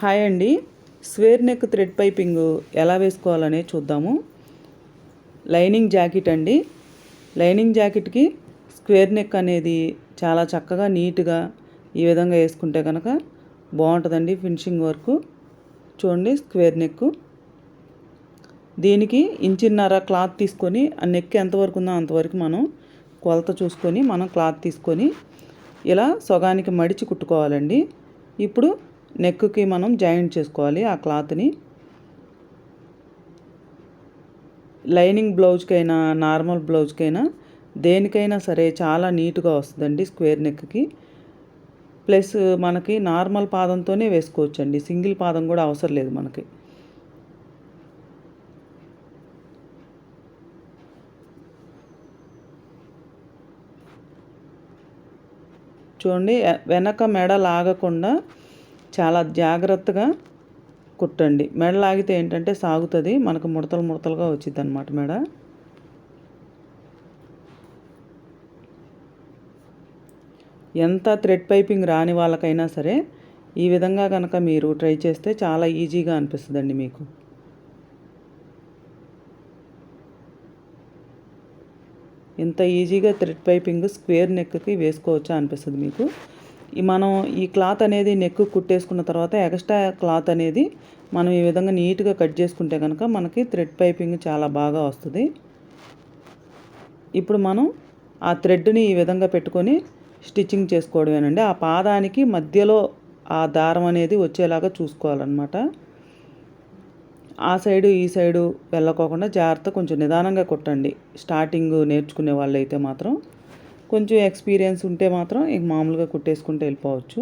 Hi అండి. Square neck thread piping ఎలా వేసుకోవాలనే చూద్దాము. లైనింగ్ జాకెట్ అండి. లైనింగ్ జాకెట్కి స్క్వేర్ నెక్ అనేది చాలా చక్కగా నీట్గా ఈ విధంగా వేసుకుంటే కనుక బాగుంటుందండి ఫినిషింగ్ వర్క్. చూడండి స్క్వేర్ నెక్. దీనికి ఇంచిన్నర క్లాత్ తీసుకొని ఆ నెక్ ఎంతవరకు ఉందో అంతవరకు మనం కొలత చూసుకొని మనం క్లాత్ తీసుకొని ఇలా సొగానికి మడిచి కుట్టుకోవాలండి. ఇప్పుడు నెక్కి మనం జాయింట్ చేసుకోవాలి ఆ క్లాత్ని. లైనింగ్ బ్లౌజ్కైనా నార్మల్ బ్లౌజ్కైనా దేనికైనా సరే చాలా నీట్గా వస్తుందండి స్క్వేర్ నెక్కి ప్లస్ మనకి నార్మల్ పాదంతోనే వేసుకోవచ్చండి సింగిల్ పాదం కూడా అవసరం లేదు మనకి. చూడండి వెనక మెడ లాగకుండా చాలా జాగ్రత్తగా కుట్టండి. మెడ లాగితే ఏంటంటే సాగుతుంది. మనకు ముడతలు ముడతలుగా వచ్చింది అనమాట మెడ. ఎంత థ్రెడ్ పైపింగ్ రాని వాళ్ళకైనా సరే ఈ విధంగా కనుక మీరు ట్రై చేస్తే చాలా ఈజీగా అనిపిస్తుందండి మీకు. ఇంత ఈజీగా థ్రెడ్ పైపింగ్ స్క్వేర్ నెక్కి వేసుకోవచ్చా అనిపిస్తుంది మీకు. మనం ఈ క్లాత్ అనేది నెక్ కుట్టేసుకున్న తర్వాత ఎక్స్ట్రా క్లాత్ అనేది మనం ఈ విధంగా నీట్గా కట్ చేసుకుంటే కనుక మనకి థ్రెడ్ పైపింగ్ చాలా బాగా వస్తుంది. ఇప్పుడు మనం ఆ థ్రెడ్ని ఈ విధంగా పెట్టుకొని స్టిచ్చింగ్ చేసుకోవడమేనండి. ఆ పాదానికి మధ్యలో ఆ దారం అనేది వచ్చేలాగా చూసుకోవాలన్నమాట. ఆ సైడు ఈ సైడు వెళ్ళకోకుండా జాగ్రత్త కొంచెం నిదానంగా కుట్టండి. స్టార్టింగ్ నేర్చుకునే వాళ్ళైతే మాత్రం. కొంచెం ఎక్స్పీరియన్స్ ఉంటే మాత్రం ఇంక మామూలుగా కుట్టేసుకుంటే వెళ్ళిపోవచ్చు.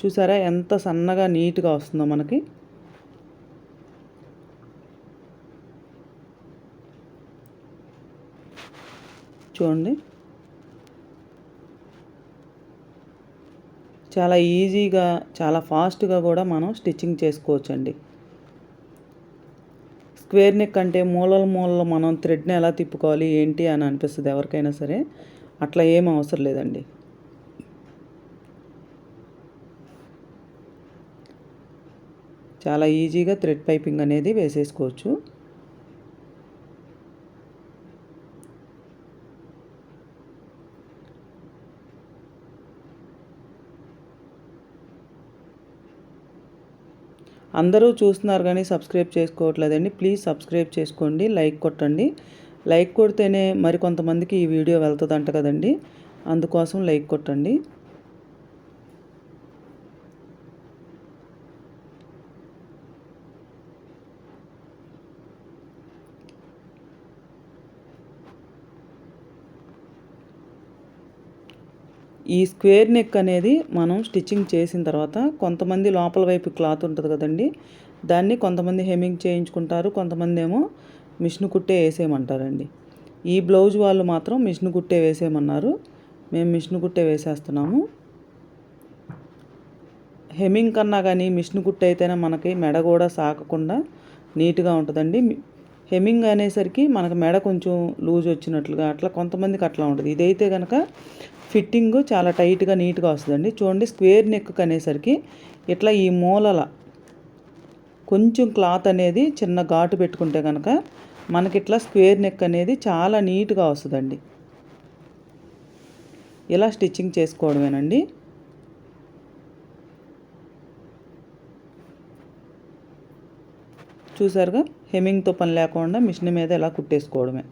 చూసారా ఎంత సన్నగా నీట్గా వస్తుందో మనకి. చూడండి. చాలా ఈజీగా చాలా ఫాస్ట్గా కూడా మనం స్టిచ్చింగ్ చేసుకోవచ్చండి. స్క్వేర్ నెక్ అంటే మూలల మూలలో మనం థ్రెడ్ని ఎలా తిప్పుకోవాలి ఏంటి అని అనిపిస్తుంది ఎవరికైనా సరే. అట్లా ఏం అవసరం లేదండి. చాలా ఈజీగా థ్రెడ్ పైపింగ్ అనేది వేసేసుకోవచ్చు. అందరూ చూస్తున్నారు కానీ సబ్స్క్రైబ్ చేసుకోవట్లేదండి. ప్లీజ్ సబ్స్క్రైబ్ చేసుకోండి లైక్ కొట్టండి. లైక్ కొడితేనే మరి కొంతమందికి ఈ వీడియో వెళ్తుందంట కదండి. అందుకోసం లైక్ కొట్టండి. ఈ స్క్వేర్ నెక్ అనేది మనం స్టిచ్చింగ్ చేసిన తర్వాత కొంతమంది లోపల వైపు క్లాత్ ఉంటుంది కదండి దాన్ని కొంతమంది హెమ్మింగ్ చేయించుకుంటారు కొంతమంది ఏమో మిషన్ కుట్టే వేసేయమంటారండి. ఈ బ్లౌజ్ వాళ్ళు మాత్రం మిషన్ కుట్టే వేసేయమన్నారు. మేము మిషన్ కుట్టే వేసేస్తున్నాము. హెమ్మింగ్ కన్నా కానీ మిషన్ కుట్టే అయితేనే మనకి మెడ కూడా సాకకుండా నీట్గా ఉంటుందండి. హెమ్మింగ్ అనేసరికి మనకు మెడ కొంచెం లూజ్ వచ్చినట్లుగా అట్లా కొంతమందికి అట్లా ఉంటుంది. ఇదైతే కనుక ఫిట్టింగ్ చాలా టైట్గా నీట్గా వస్తుందండి. చూడండి స్క్వేర్ నెక్ అనేసరికి ఇట్లా ఈ మూలల కొంచెం క్లాత్ అనేది చిన్న ఘాటు పెట్టుకుంటే కనుక మనకి ఇట్లా స్క్వేర్ నెక్ అనేది చాలా నీట్గా వస్తుందండి. ఇలా స్టిచ్చింగ్ చేసుకోవడమేనండి. చూసారుగా? హెమ్మింగ్తో పని లేకుండా మిషన్ మీద ఇలా కుట్టేసుకోవడమే.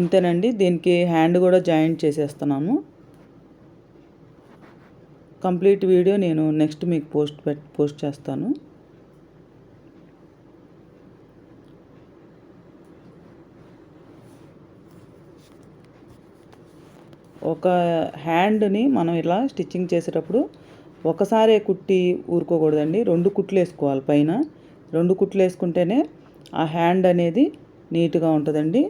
ఇంతేనండి. దీనికి హ్యాండ్ కూడా జాయింట్ చేసేస్తున్నాను కంప్లీట్ వీడియో నేను నెక్స్ట్ మీకు పోస్ట్ పోస్ట్ చేస్తాను. ఒక హ్యాండ్ని మనం ఇలా స్టిచ్చింగ్ చేసేటప్పుడు ఒకసారే కుట్టి ఊరుకోకూడదండి. రెండు కుట్లు వేసుకోవాలి పైన. రెండు కుట్లు వేసుకుంటేనే ఆ హ్యాండ్ అనేది నీట్గా ఉంటుందండి.